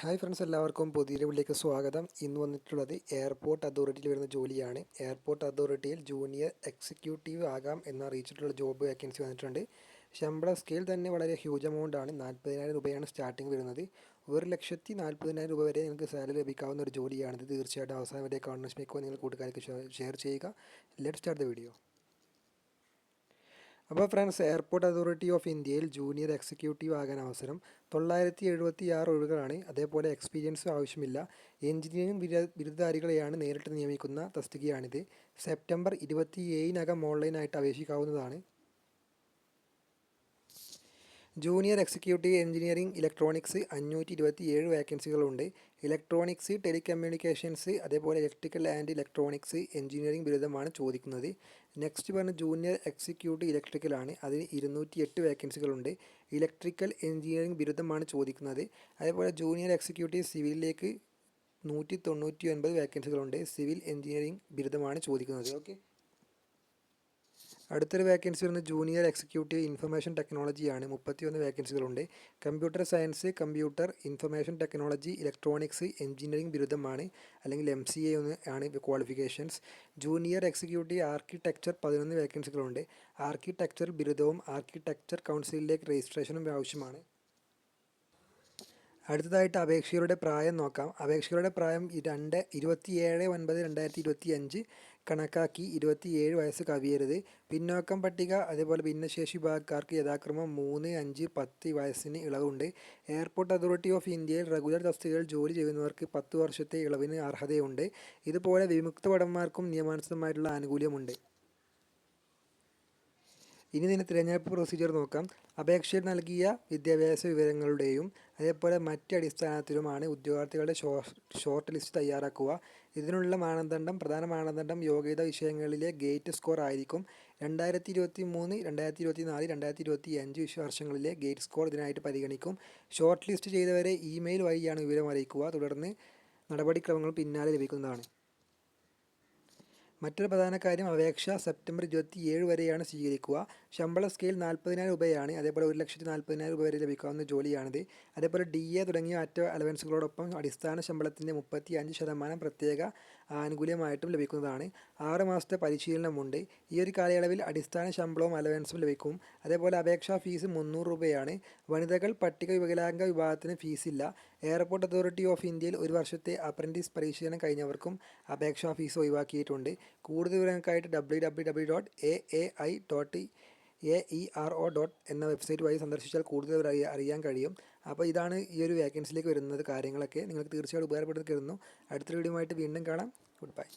Hi friends എല്ലാവർക്കും പുതിയ വീട്ടിലേക്ക് സ്വാഗതം. ഇന്ന് വന്നിട്ടുള്ളത് എയർപോർട്ട് അതോറിറ്റിയിൽ വരുന്ന ജോലിയാണ്. എയർപോർട്ട് അതോറിറ്റിയിൽ ജൂനിയർ എക്സിക്യൂട്ടീവ് ആകാം എന്ന് അറിയിച്ചിട്ടുള്ള ജോബ് വേക്കൻസി വന്നിട്ടുണ്ട്. ശമ്പള സ്കെയിൽ തന്നെ വളരെ ഹ്യൂജ് എമൗണ്ട് ആണ്. നാൽപ്പതിനായിരം രൂപയാണ് സ്റ്റാർട്ടിംഗ് വരുന്നത്. ഒരു ലക്ഷത്തി നാൽപ്പതിനായിരം രൂപ വരെ നിങ്ങൾക്ക് സാലറി ലഭിക്കാവുന്ന ഒരു ജോലിയാണിത് തീർച്ചയായിട്ടും അവസാനം വരെ കാണുന്ന ശ്രമിക്കുക നിങ്ങൾ കൂട്ടുകാർക്ക് ഷെയർ ചെയ്യുക. ലെറ്റ് സ്റ്റാർട്ട് ദ വീഡിയോ അപ്പോൾ ഫ്രണ്ട്സ് എയർപോർട്ട് അതോറിറ്റി ഓഫ് ഇന്ത്യയിൽ ജൂനിയർ എക്സിക്യൂട്ടീവ് ആകാൻ അവസരം. തൊള്ളായിരത്തി എഴുപത്തി ആറ് ഒഴിവുകളാണ്. അതേപോലെ എക്സ്പീരിയൻസും ആവശ്യമില്ല. എഞ്ചിനീയറിംഗ് ബിരുദ ബിരുദധാരികളെയാണ് നേരിട്ട് നിയമിക്കുന്ന തസ്തികയാണിത്. സെപ്റ്റംബർ ഇരുപത്തി ഏഴിനകം ഓൺലൈനായിട്ട് അപേക്ഷിക്കാവുന്നതാണ്. ജൂനിയർ എക്സിക്യൂട്ടീവ് എഞ്ചിനീയറിംഗ് ഇലക്ട്രോണിക്സ് അഞ്ഞൂറ്റി ഇരുപത്തി ഏഴ് വേക്കൻസികളുണ്ട്. ഇലക്ട്രോണിക്സ് ടെലികമ്മ്യൂണിക്കേഷൻസ് അതേപോലെ ഇലക്ട്രിക്കൽ ആൻഡ് ഇലക്ട്രോണിക്സ് എഞ്ചിനീയറിംഗ് ബിരുദമാണ് ചോദിക്കുന്നത്. നെക്സ്റ്റ് പറഞ്ഞ ജൂനിയർ എക്സിക്യൂട്ടീവ് ഇലക്ട്രിക്കലാണ് അതിന് ഇരുന്നൂറ്റി എട്ട് വേക്കൻസികളുണ്ട്. ഇലക്ട്രിക്കൽ എഞ്ചിനീയറിംഗ് ബിരുദമാണ് ചോദിക്കുന്നത്. അതേപോലെ ജൂനിയർ എക്സിക്യൂട്ടീവ് സിവിലിലേക്ക് നൂറ്റി തൊണ്ണൂറ്റി ഒൻപത് വേക്കൻസികളുണ്ട്. സിവിൽ എഞ്ചിനീയറിംഗ് ബിരുദമാണ് ചോദിക്കുന്നത്. ഓക്കെ. അടുത്തൊരു വേക്കൻസി വരുന്നത് ജൂനിയർ എക്സിക്യൂട്ടീവ് ഇൻഫർമേഷൻ ടെക്നോളജിയാണ് മുപ്പത്തിയൊന്ന് വേക്കൻസികളുണ്ട് computer science computer information technology electronics engineering ബിരുദമാണ്. അല്ലെങ്കിൽ എം സി എ ഒന്ന് ആണ് ക്വാളിഫിക്കേഷൻസ് ജൂനിയർ എക്സിക്യൂട്ടീവ് ആർക്കിടെക്ചർ പതിനൊന്ന് വേക്കൻസികളുണ്ട് ആർക്കിടെക്ചർ ബിരുദവും ആർക്കിടെക്ചർ കൗൺസിലിലേക്ക് രജിസ്ട്രേഷനും ആവശ്യമാണ്. അടുത്തതായിട്ട് അപേക്ഷകരുടെ പ്രായം നോക്കാം. അപേക്ഷകരുടെ പ്രായം രണ്ട് ഇരുപത്തിയേഴ് ഒൻപത് രണ്ടായിരത്തി ഇരുപത്തി അഞ്ച് കണക്കാക്കി ഇരുപത്തിയേഴ് വയസ്സ് കവിയരുത്. പിന്നോക്കം പട്ടിക അതേപോലെ ഭിന്നശേഷി വിഭാഗക്കാർക്ക് യഥാക്രമം മൂന്ന് അഞ്ച് പത്ത് വയസ്സിന് ഇളവുണ്ട്. എയർപോർട്ട് അതോറിറ്റി ഓഫ് ഇന്ത്യയിൽ റെഗുലർ തസ്തികകൾ ജോലി ചെയ്യുന്നവർക്ക് പത്ത് വർഷത്തെ ഇളവിന് അർഹതയുണ്ട്. ഇതുപോലെ വിമുക്ത ഭടന്മാർക്കും നിയമാനുസൃതമായിട്ടുള്ള ആനുകൂല്യമുണ്ട്. ഇനി ഇതിന്റെ തിരഞ്ഞെടുപ്പ് പ്രൊസീജിയർ നോക്കാം. അപേക്ഷയിൽ നൽകിയ വിദ്യാഭ്യാസ വിവരങ്ങളുടെയും അതേപോലെ മറ്റ് അടിസ്ഥാനത്തിലുമാണ് ഉദ്യോഗാർത്ഥികളുടെ ഷോർട്ട് ലിസ്റ്റ് തയ്യാറാക്കുക. ഇതിനുള്ള മാനദണ്ഡം പ്രധാന മാനദണ്ഡം യോഗ്യത വിഷയങ്ങളിലെ ഗേറ്റ് സ്കോർ ആയിരിക്കും. രണ്ടായിരത്തി ഇരുപത്തി മൂന്ന് രണ്ടായിരത്തി ഇരുപത്തി നാല് രണ്ടായിരത്തി ഇരുപത്തി അഞ്ച് വർഷങ്ങളിലെ ഗേറ്റ് സ്കോർ ഇതിനായിട്ട് പരിഗണിക്കും. ഷോർട്ട് ലിസ്റ്റ് ചെയ്തവരെ ഇമെയിൽ വഴിയാണ് വിവരം അറിയിക്കുക. തുടർന്ന് നടപടിക്രമങ്ങൾ പിന്നാലെ ലഭിക്കുന്നതാണ്. മറ്റൊരു പ്രധാന കാര്യം അപേക്ഷ സെപ്റ്റംബർ ഇരുപത്തി ഏഴ് വരെയാണ് സ്വീകരിക്കുക. ശമ്പള സ്കെയിൽ നാൽപ്പതിനായിരം രൂപയാണ്. അതേപോലെ ഒരു ലക്ഷത്തി നാൽപ്പതിനായിരം രൂപ വരെ ലഭിക്കാവുന്ന ജോലിയാണിത്. അതേപോലെ ഡി എ തുടങ്ങിയ മറ്റ് അലവൻസുകളോടൊപ്പം അടിസ്ഥാന ശമ്പളത്തിന്റെ മുപ്പത്തി അഞ്ച് ശതമാനം പ്രത്യേക ആനുകൂല്യമായിട്ടും ലഭിക്കുന്നതാണ്. ആറ് മാസത്തെ പരിശീലനമുണ്ട്. ഈ ഒരു കാലയളവിൽ അടിസ്ഥാന ശമ്പളവും അലവൻസും ലഭിക്കും. അതേപോലെ അപേക്ഷാ ഫീസ് മുന്നൂറ് രൂപയാണ്. വനിതകൾ പട്ടിക വികലാംഗ വിഭാഗത്തിന് ഫീസില്ല. എയർപോർട്ട് അതോറിറ്റി ഓഫ് ഇന്ത്യയിൽ ഒരു വർഷത്തെ അപ്രന്റീസ് പരിശീലനം കഴിഞ്ഞവർക്കും അപേക്ഷാ ഫീസ് ഒഴിവാക്കിയിട്ടുണ്ട്. കൂടുതൽ വിവരങ്ങൾക്കായിട്ട് W W W dot A A I dot A E R O dot എന്ന വെബ്സൈറ്റ് വഴി സന്ദർശിച്ചാൽ കൂടുതൽ അറിയാൻ കഴിയും. അപ്പോൾ ഇതാണ് ഈ ഒരു വേക്കൻസിയിലേക്ക് വരുന്നത് കാര്യങ്ങളൊക്കെ. നിങ്ങൾക്ക് തീർച്ചയായിട്ടും ഉപകാരപ്പെടുന്നു അടുത്തൊരു വീഡിയോ വീണ്ടും കാണാം. Good bye